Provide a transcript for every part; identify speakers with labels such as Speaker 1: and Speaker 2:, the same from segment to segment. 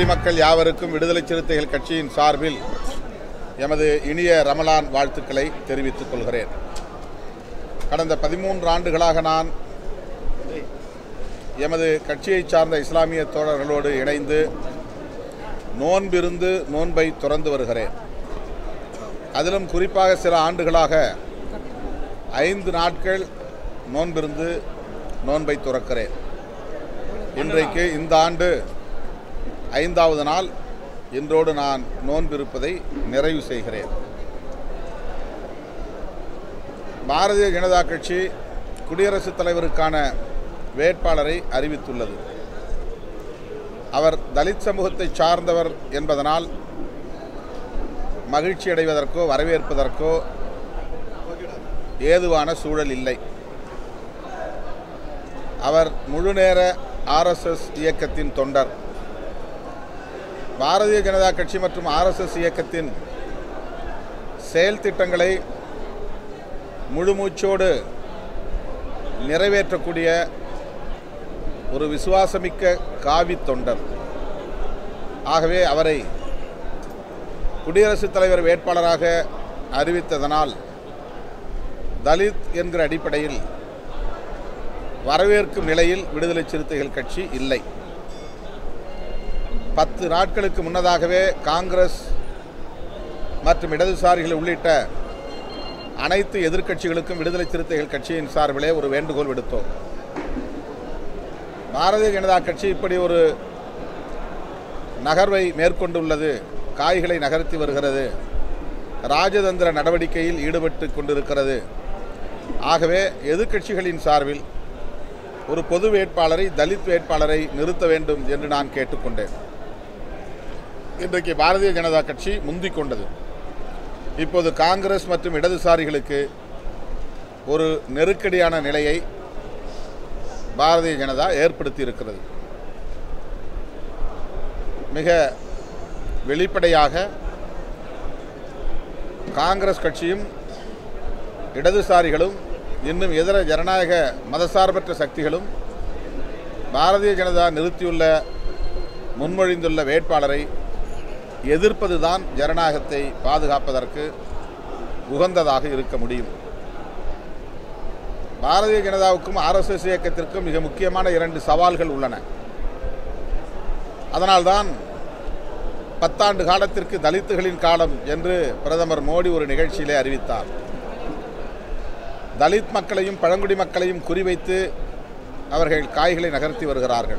Speaker 1: குடிமக்கள் மக்கள் யாவருக்கும் விடுதலை சிறுத்தைகள் கட்சியின் சார்பில் எமது இனிய ரமலான் வாழ்த்துக்களை தெரிவித்துக் கொள்கிறேன். கடந்த பதிமூன்று ஆண்டுகளாக நான் எமது கட்சியைச் சார்ந்த இஸ்லாமிய தோழர்களோடு இணைந்து நோன்பிருந்து நோன்பை துறந்து வருகிறேன். அதிலும் குறிப்பாக சில ஆண்டுகளாக ஐந்து நாட்கள் நோன்பிருந்து நோன்பை துறக்கிறேன். இன்றைக்கு இந்த ஆண்டு ஐந்தாவது நாள் இன்றோடு நான் நோன்பிருப்பதை நிறைவு செய்கிறேன். பாரதிய ஜனதா கட்சி குடியரசுத் தலைவருக்கான வேட்பாளரை அறிவித்துள்ளது. அவர் தலித் சமூகத்தை சார்ந்தவர் என்பதனால் மகிழ்ச்சி அடைவதற்கோ வரவேற்பதற்கோ ஏதுவான சூழல் இல்லை. அவர் முழுநேர ஆர்எஸ்எஸ் இயக்கத்தின் தொண்டர். பாரதிய ஜனதா கட்சி மற்றும் ஆர்எஸ்எஸ் இயக்கத்தின் செயல் திட்டங்களை முழுமூச்சோடு நிறைவேற்றக்கூடிய ஒரு விசுவாசமிக்க காவி தொண்டர். ஆகவே அவரை குடியரசுத் தலைவர் வேட்பாளராக அறிவித்ததனால் தலித் என்கிற அடிப்படையில் வரவேற்கும் நிலையில் விடுதலை சிறுத்தைகள் கட்சி இல்லை. பத்து நாட்களுக்கு முன்னதாகவே காங்கிரஸ் மற்றும் இடதுசாரிகள் உள்ளிட்ட அனைத்து எதிர்க்கட்சிகளுக்கும் விடுதலை சிறுத்தைகள் கட்சியின் சார்பிலே ஒரு வேண்டுகோள் விடுத்தோம். பாரதிய ஜனதா கட்சி இப்படி ஒரு நகர்வை மேற்கொண்டுள்ளது காய்களை நகர்த்தி வருகிறது ராஜதந்திர நடவடிக்கையில் ஈடுபட்டு கொண்டிருக்கிறது. ஆகவே எதிர்க்கட்சிகளின் சார்பில் ஒரு பொது வேட்பாளரை தலித் வேட்பாளரை நிறுத்த வேண்டும் என்று நான் கேட்டுக்கொண்டேன். இன்றைக்கு பாரதிய ஜனதா கட்சி முந்திக் கொண்டது. இப்போது காங்கிரஸ் மற்றும் இடதுசாரிகளுக்கு ஒரு நெருக்கடியான நிலையை பாரதிய ஜனதா ஏற்படுத்தி இருக்கிறது மிக வெளிப்படையாக காங்கிரஸ் கட்சியும் இடதுசாரிகளும் இன்னும் இதர ஜனநாயக மதசார்பற்ற சக்திகளும் பாரதிய ஜனதா நிறுத்தியுள்ள முன்மொழிந்துள்ள வேட்பாளரை எதிர்ப்பதுதான் ஜனநாயகத்தை பாதுகாப்பதற்கு உகந்ததாக இருக்க முடியும். பாரதிய ஜனதாவுக்கும் ஆர்எஸ்எஸ் இயக்கத்திற்கும் மிக முக்கியமான இரண்டு சவால்கள் உள்ளன. அதனால்தான் பத்தாண்டு காலத்திற்கு தலித்துகளின் காலம் என்று பிரதமர் மோடி ஒரு நிகழ்ச்சியிலே அறிவித்தார். தலித் மக்களையும் பழங்குடி மக்களையும் குறிவைத்து அவர்கள் காய்களை நகர்த்தி வருகிறார்கள்.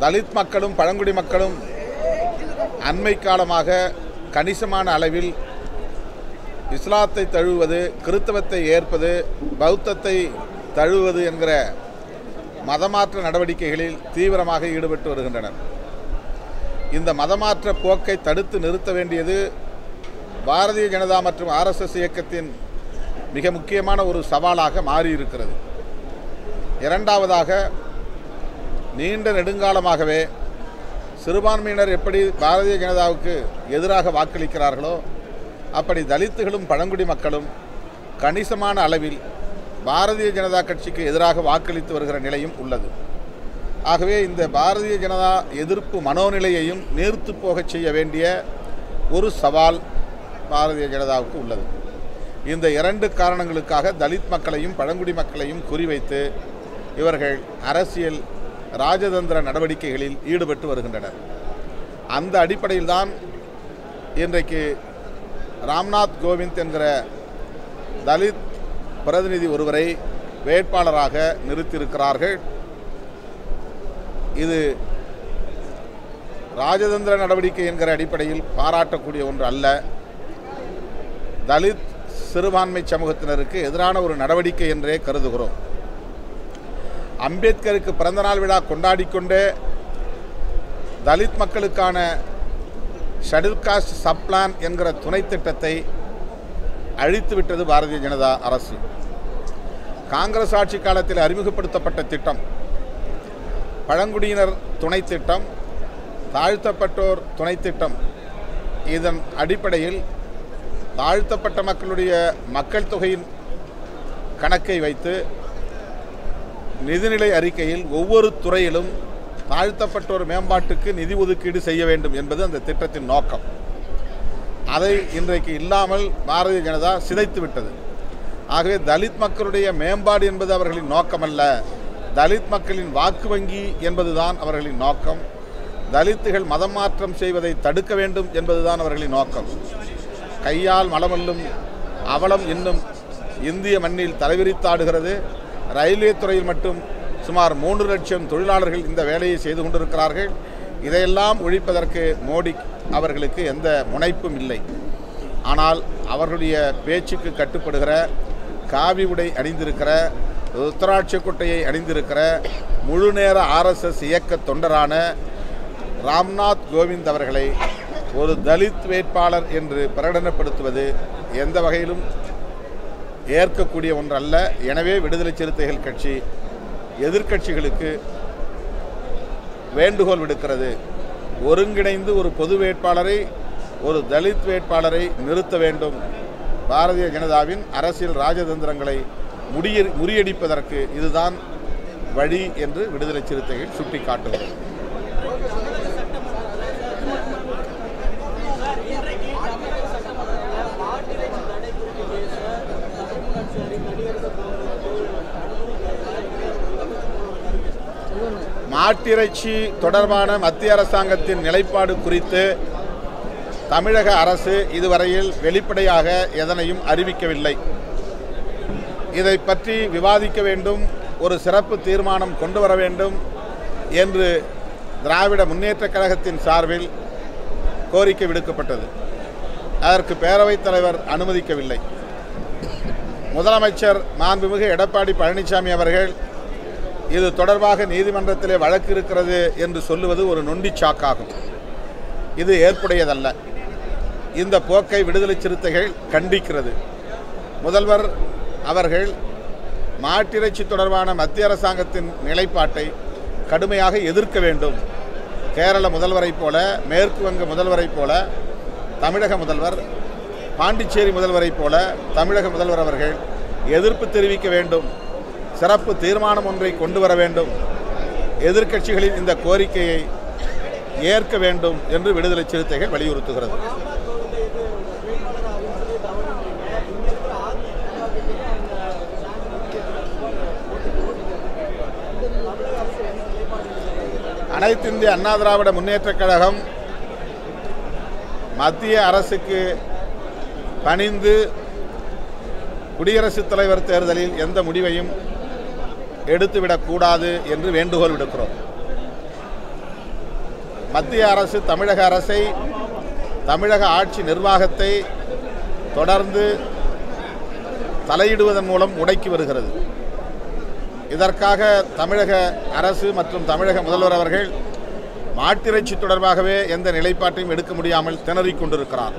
Speaker 1: தலித் மக்களும் பழங்குடி மக்களும் அண்மை காலமாக கணிசமான அளவில் இஸ்லாத்தை தழுவது கிறித்தவத்தை ஏற்பது பௌத்தத்தை தழுவது என்கிற மதமாற்ற நடவடிக்கைகளில் தீவிரமாக ஈடுபட்டு வருகின்றனர். இந்த மதமாற்ற போக்கை தடுத்து நிறுத்த வேண்டியது பாரதிய ஜனதா மற்றும் ஆர்எஸ்எஸ் இயக்கத்தின் மிக முக்கியமான ஒரு சவாலாக மாறியிருக்கிறது. இரண்டாவதாக நீண்ட நெடுங்காலமாகவே சிறுபான்மையினர் எப்படி பாரதிய ஜனதாவுக்கு எதிராக வாக்களிக்கிறார்களோ அப்படி தலித்துகளும் பழங்குடி மக்களும் கணிசமான அளவில் பாரதிய ஜனதா கட்சிக்கு எதிராக வாக்களித்து வருகிற நிலையும் உள்ளது. ஆகவே இந்த பாரதிய ஜனதா எதிர்ப்பு மனோநிலையையும் நீர்த்து போகச் செய்ய வேண்டிய ஒரு சவால் பாரதிய ஜனதாவுக்கு உள்ளது. இந்த இரண்டு காரணங்களுக்காக தலித் மக்களையும் பழங்குடி மக்களையும் குறிவைத்து இவர்கள் அரசியல் ராஜதந்திர நடவடிக்கைகளில் ஈடுபட்டு வருகின்றனர். அந்த அடிப்படையில்தான் இன்றைக்கு ராம்நாத் கோவிந்த் என்கிற தலித் பிரதிநிதி ஒருவரை வேட்பாளராக நிறுத்தியிருக்கிறார்கள். இது ராஜதந்திர நடவடிக்கை என்கிற அடிப்படையில் பாராட்டக்கூடிய ஒன்று அல்ல. தலித் சிறுபான்மை சமூகத்தினருக்கு எதிரான ஒரு நடவடிக்கை என்றே கருதுகிறோம். அம்பேத்கருக்கு பிறந்தநாள் விழா கொண்டாடிக்கொண்டே தலித் மக்களுக்கான ஷெடியூல் காஸ்ட் சப்ளான் என்கிற துணை திட்டத்தை அழித்துவிட்டது பாரதிய ஜனதா அரசு. காங்கிரஸ் ஆட்சி காலத்தில் அறிமுகப்படுத்தப்பட்ட திட்டம் பழங்குடியினர் துணை திட்டம் தாழ்த்தப்பட்டோர் துணை திட்டம். இதன் அடிப்படையில் தாழ்த்தப்பட்ட மக்களுடைய மக்கள் தொகையின் கணக்கை வைத்து நிதிநிலை அறிக்கையில் ஒவ்வொரு துறையிலும் தாழ்த்தப்பட்டோர் மேம்பாட்டுக்கு நிதி ஒதுக்கீடு செய்ய வேண்டும் என்பது அந்த திட்டத்தின் நோக்கம். அதை இன்றைக்கு இல்லாமல் பாரதிய ஜனதா சிதைத்து விட்டது. ஆகவே தலித் மக்களுடைய மேம்பாடு என்பது அவர்களின் நோக்கமல்ல. தலித் மக்களின் வாக்கு வங்கி என்பதுதான் அவர்களின் நோக்கம். தலித்துகள் மதம் மாற்றம் செய்வதை தடுக்க வேண்டும் என்பதுதான் அவர்களின் நோக்கம். கையால் மலமல்லும் அவலம் இன்னும் இந்திய மண்ணில் தலைவிரித்தாடுகிறது. ரயில்வே துறையில் மட்டும் சுமார் மூன்று லட்சம் தொழிலாளர்கள் இந்த வேலையை செய்து கொண்டிருக்கிறார்கள். இதையெல்லாம் ஒழிப்பதற்கு மோடி அவர்களுக்கு எந்த முனைப்பும் இல்லை. ஆனால் அவர்களுடைய பேச்சுக்கு கட்டுப்படுகிற காவி உடை அணிந்திருக்கிற ருத்ராட்ச குட்டையை அணிந்திருக்கிற முழு நேர ஆர்எஸ்எஸ் இயக்க தொண்டரான ராம்நாத் கோவிந்த் அவர்களை ஒரு தலித் வேட்பாளர் என்று பிரகடனப்படுத்துவது எந்த வகையிலும் ஏற்கக்கூடிய ஒன்றல்ல. எனவே விடுதலை சிறுத்தைகள் கட்சி எதிர்க்கட்சிகளுக்கு வேண்டுகோள் விடுக்கிறது. ஒருங்கிணைந்து ஒரு பொது வேட்பாளரை ஒரு தலித் வேட்பாளரை நிறுத்த வேண்டும். பாரதிய ஜனதாவின் அரசியல் ராஜதந்திரங்களை முடிய முறியடிப்பதற்கு இதுதான் வழி என்று விடுதலை சிறுத்தைகள் சுட்டிக்காட்டுகிறது. மாட்டிறைச்சி தொடர்பான மத்திய அரசாங்கத்தின் நிலைப்பாடு குறித்து தமிழக அரசு இதுவரையில் வெளிப்படையாக எதனையும் அறிவிக்கவில்லை. இதை பற்றி விவாதிக்க வேண்டும் ஒரு சிறப்பு தீர்மானம் கொண்டு வர வேண்டும் என்று திராவிட முன்னேற்றக் கழகத்தின் சார்பில் கோரிக்கை விடுக்கப்பட்டது. அதற்கு பேரவைத் தலைவர் அனுமதிக்கவில்லை. முதலமைச்சர் மாண்புமிகு எடப்பாடி பழனிசாமி அவர்கள் இது தொடர்பாக நீதிமன்றத்திலே வழக்கு இருக்கிறது என்று சொல்லுவது ஒரு நொண்டிச் சாக்காகும். இது ஏற்புடையதல்ல. இந்த போக்கை விடுதலை சிறுத்தைகள் கண்டிக்கிறது. முதல்வர் அவர்கள் மாட்டிறைச்சி தொடர்பான மத்திய அரசாங்கத்தின் நிலைப்பாட்டை கடுமையாக எதிர்க்க வேண்டும். கேரள முதல்வரைப் போல மேற்கு வங்க முதல்வரைப் போல தமிழக முதல்வர் பாண்டிச்சேரி முதல்வரைப் போல தமிழக முதல்வர் அவர்கள் எதிர்ப்பு தெரிவிக்க வேண்டும். சிறப்பு தீர்மானம் ஒன்றை கொண்டு வர வேண்டும். எதிர்க்கட்சிகளின் இந்த கோரிக்கையை ஏற்க வேண்டும் என்று விடுதலை சிறுத்தைகள் வலியுறுத்துகிறது. அனைத்து இந்திய அண்ணா திராவிட முன்னேற்றக் கழகம் மத்திய அரசுக்கு பணிந்து குடியரசுத் தலைவர் தேர்தலில் எந்த முடிவையும் எடுத்துவிடக்கூடாது என்று வேண்டுகோள் விடுக்கிறோம். மத்திய அரசு தமிழக அரசை தமிழக ஆட்சி நிர்வாகத்தை தொடர்ந்து தலையிடுவதன் மூலம் முடக்கி வருகிறது. இதற்காக தமிழக அரசு மற்றும் தமிழக முதல்வர் அவர்கள் மாட்டிறைச்சி தொடர்பாகவே எந்த நிலைப்பாட்டையும் எடுக்க முடியாமல் திணறிக் கொண்டிருக்கிறார்.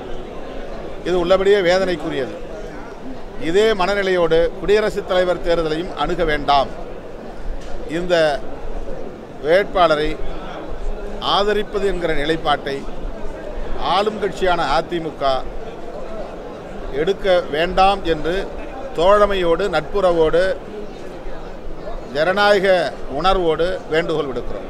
Speaker 1: இது உள்ளபடியே வேதனைக்குரியது. இதே மனநிலையோடு குடியரசுத் தலைவர் தேர்தலையும் அணுக வேண்டாம். இந்த வேட்பாளரை ஆதரிப்பது என்கிற நிலைப்பாட்டை ஆளும் கட்சியான அதிமுக எடுக்க வேண்டாம் என்று தோழமையோடு நட்புறவோடு ஜனநாயக உணர்வோடு வேண்டுகோள் விடுக்கிறோம்.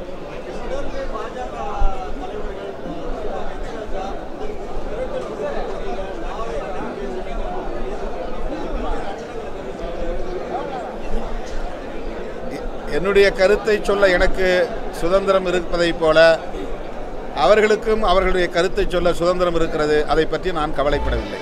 Speaker 1: என்னுடைய கருத்தை சொல்ல எனக்கு சுதந்திரம் இருப்பதைப் போல அவர்களுக்கும் அவர்களுடைய கருத்தை சொல்ல சுதந்திரம் இருக்கிறது. அதை பற்றி நான் கவலைப்படவில்லை.